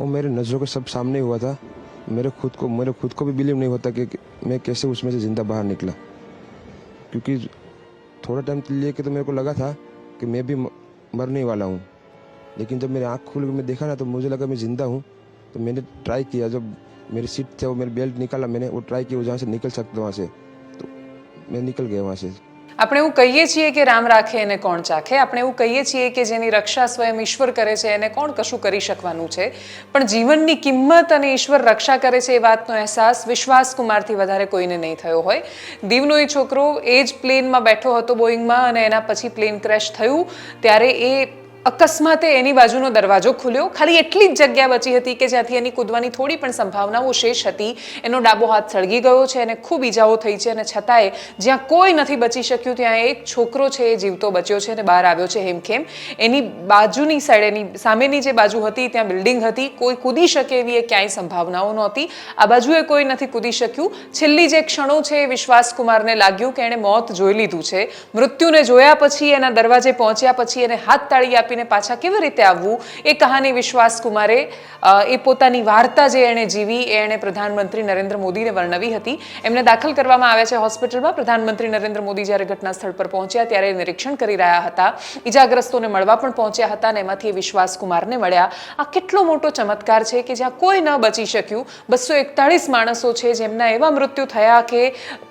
वो मेरे नज़रों के सब सामने हुआ था। मेरे खुद को, मेरे खुद को भी बिलीव नहीं होता कि मैं कैसे उसमें से ज़िंदा बाहर निकला। क्योंकि थोड़ा टाइम लिए के तो मेरे को लगा था कि मैं भी मरने वाला हूँ। लेकिन जब मेरी आँख खुल के मैं देखा ना तो मुझे लगा मैं ज़िंदा हूँ। तो मैंने ट्राई किया, जब मेरी सीट थे, वो मेरे बेल्ट निकाला मैंने, वो ट्राई किया वो जहाँ से निकल सकता वहाँ से। तो मैं निकल गया वहाँ से। આપણે એવું કહીએ છીએ કે રામ રાખે એને કોણ ચાખે? આપણે એવું કહીએ છીએ કે જેની રક્ષા સ્વયં ઈશ્વર કરે છે, એને કોણ કશું કરી શકવાનું છે? પણ જીવનની કિંમત અને ઈશ્વર રક્ષા કરે છે એ વાતનો અહેસાસ વિશ્વાસ કુમારથી વધારે કોઈને નહીં થયો હોય. દીવનો એ છોકરો એ જ પ્લેનમાં બેઠો હતો બોઈંગમાં અને એના પછી પ્લેન ક્રેશ થયું. ત્યારે એ અકસ્માતે એની બાજુનો દરવાજો ખુલ્યો. ખાલી એટલી જ જગ્યા બચી હતી કે જ્યાંથી એની કૂદવાની થોડી પણ સંભાવનાઓ શેષ હતી. એનો ડાબો હાથ સળગી ગયો છે અને ખૂબ ઈજાઓ થઈ છે અને છતાંય જ્યાં કોઈ નથી બચી શક્યું, ત્યાં એક છોકરો છે એ જીવતો બચ્યો છે અને બહાર આવ્યો છે હેમખેમ. એની બાજુની સાઈડ એની સામેની જે બાજુ હતી, ત્યાં બિલ્ડિંગ હતી. કોઈ કૂદી શકે એવી એ ક્યાંય સંભાવનાઓ નહોતી. આ બાજુએ કોઈ નથી કૂદી શક્યું. છેલ્લી જે ક્ષણો છે એ વિશ્વાસ કુમારને લાગ્યું કે એણે મોત જોઈ લીધું છે. મૃત્યુને જોયા પછી એના દરવાજે પહોંચ્યા પછી એને હાથ તાળી આપીને પાછા કેવી રીતે આવવું એ કહાની વિશ્વાસ કુમારે એ પોતાની વાર્તા જે એણે જીવી એ એણે પ્રધાનમંત્રી નરેન્દ્ર મોદીને વર્ણવી હતી. એમને દાખલ કરવામાં આવ્યા છે હોસ્પિટલમાં. પ્રધાનમંત્રી નરેન્દ્ર મોદી જ્યારે ઘટના સ્થળ પર પહોંચ્યા ત્યારે નિરીક્ષણ કરી રહ્યા હતા. ઈજાગ્રસ્તોને મળવા પણ પહોંચ્યા હતા અને એમાંથી વિશ્વાસ કુમારને મળ્યા. આ કેટલો મોટો ચમત્કાર છે કે જ્યાં કોઈ ન બચી શક્યું. બસો એકતાળીસ માણસો છે જેમના એવા મૃત્યુ થયા કે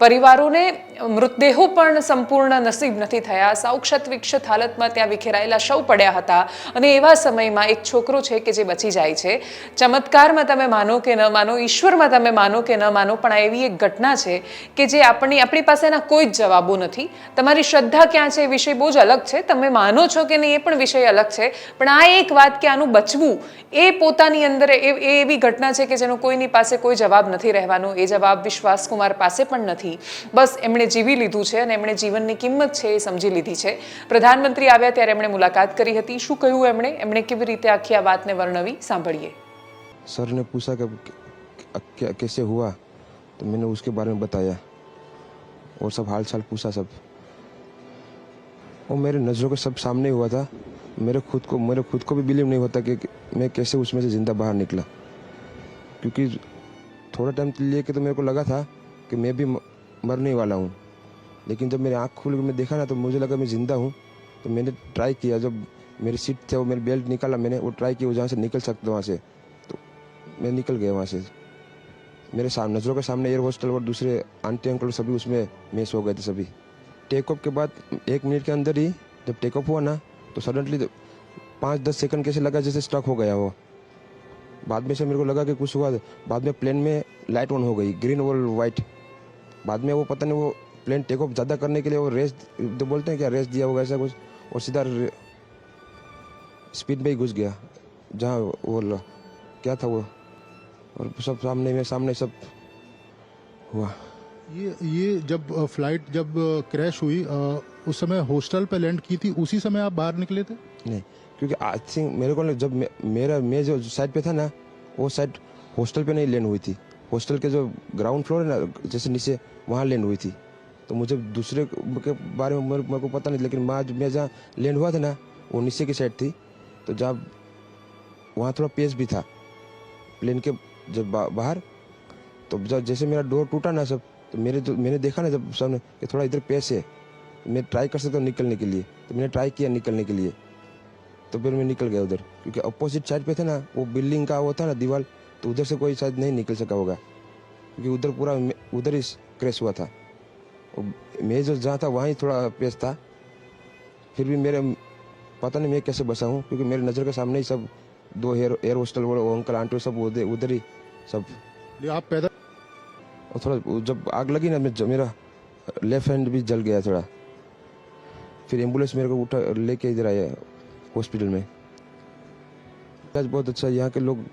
પરિવારોને મૃતદેહો પણ સંપૂર્ણ નસીબ નથી થયા. સાવ ક્ષત વિક્ષત હાલતમાં ત્યાં વિખેરાયેલા શવ પડ્યા હતા અને એવા સમયમાં એક છોકરો છે કે જે બચી જાય છે. ચમત્કારમાં તમે માનો કે ન માનો, ઈશ્વરમાં તમે માનો કે ન માનો, પણ આ એવી એક ઘટના છે કે જે આપણી આપણી પાસેના કોઈ જ જવાબો નથી. તમારી શ્રદ્ધા ક્યાં છે એ વિષય બહુ જ અલગ છે. તમે માનો છો કે નહીં એ પણ વિષય અલગ છે. પણ આ એક વાત કે આનું બચવું એ પોતાની અંદર એ એવી ઘટના છે કે જેનો કોઈની પાસે કોઈ જવાબ નથી રહેવાનો. એ જવાબ વિશ્વાસ કુમાર પાસે પણ નથી. બસ એમણે જીવી લીધું છે અને એમણે જીવનની કિંમત છે એ સમજી લીધી છે પ્રધાનમંત્રી આવ્યા ત્યારે એમણે મુલાકાત કરી હતી શું કહ્યું એમણે એમણે કેવી રીતે આખી આ વાતને વર્ણવી સાંભળીએ सर ने पूछा कि कि- क्या कैसे हुआ तो मैंने उसके बारे में बताया और सब हाल चाल पूछा सब वो मेरे नज़रों के सब सामने हुआ था मेरे खुद को मेरे खुद को भी बिलीव नहीं होता कि कि मैं कैसे उसमें से ज़िंदा बाहर निकला क्योंकि थोड़ा टाइम लिए के तो मेरे को लगा था कि मैं भी म- मरने वाला हूँ। लेकिन जब मेरी आँख खुल के मैं देखा ना तो मुझे लगा मैं ज़िंदा हूँ। तो मैंने ट्राई किया, जब मेरी सीट थे वो मेरी बेल्ट निकाला, मैंने वो ट्राई किया वो जहाँ से निकल सकता वहाँ से। तो मैं निकल गया वहाँ से। मेरे सामने नज़रों के सामने एयर हॉस्टल और दूसरे आंटी अंकल सभी उसमें मेस हो गए थे सभी। टेक ऑफ़ के बाद, एक मिनट के अंदर ही जब टेक ऑफ़ हुआ ना तो सडनली पाँच दस सेकंड कैसे लगा जैसे स्टक हो गया वो। बाद में से मेरे को लगा कि कुछ हुआ, बाद में प्लेन में लाइट ऑन हो गई ग्रीन और वाइट बाद में वो पता नहीं वो प्लेन टेक ऑफ़ ज़्यादा करने के लिए वो रेस जो बोलते हैं क्या रेस दिया होगा ऐसा कुछ और सीधा स्पीड में ही घुस गया जहाँ वो क्या था वो? और सब सामने में सामने सब हुआ। ये ये जब फ़्लाइट जब क्रैश हुई उस समय हॉस्टल पे लैंड की थी उसी समय आप बाहर निकले थे? नहीं क्योंकि आई थिंक मेरे को जब मे, मेरा मैं जो साइड पे था ना वो साइड हॉस्टल पे नहीं लैंड हुई थी। हॉस्टल के जो ग्राउंड फ्लोर है ना जैसे नीचे वहाँ लैंड हुई थी। तो मुझे दूसरे के बारे में मेरे, को पता नहीं लेकिन मैं मैं जहाँ लैंड हुआ था ना वो नीचे की साइड थी। तो जहाँ वहाँ थोड़ा पेस भी था प्लेन के जब बा, बाहर तो जब जैसे मेरा डोर टूटा ना सब तो मेरे जो मैंने देखा ना जब सामने कि थोड़ा इधर पेस है। मैं ट्राई कर सकता हूँ निकलने के लिए तो मैंने ट्राई किया निकलने के लिए। तो फिर मैं निकल गया उधर क्योंकि अपोजिट साइड पे था ना वो बिल्डिंग का वो था ना दीवार तो उधर से कोई शायद नहीं निकल सका होगा क्योंकि उधर पूरा उधर ही क्रैश हुआ था। और मैं जो जहाँ था वहाँ ही थोड़ा पेस था। फिर भी मेरे पता नहीं मैं कैसे बसा हूँ क्योंकि मेरे नज़र के सामने ही सब दो एयर एयर हॉस्टल वाले वो अंकल आंटी सब उधर ही सब। आप पैदल और थोड़ा जब आग लगी ना मेरा लेफ़्ट हैंड भी जल गया थोड़ा। फिर एंबुलेंस मेरे को उठा लेके इधर आया हॉस्पिटल में। बहुत अच्छा यहाँ के लोग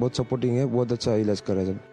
बहुत सपोर्टिंग है बहुत अच्छा इलाज कर रहे हैं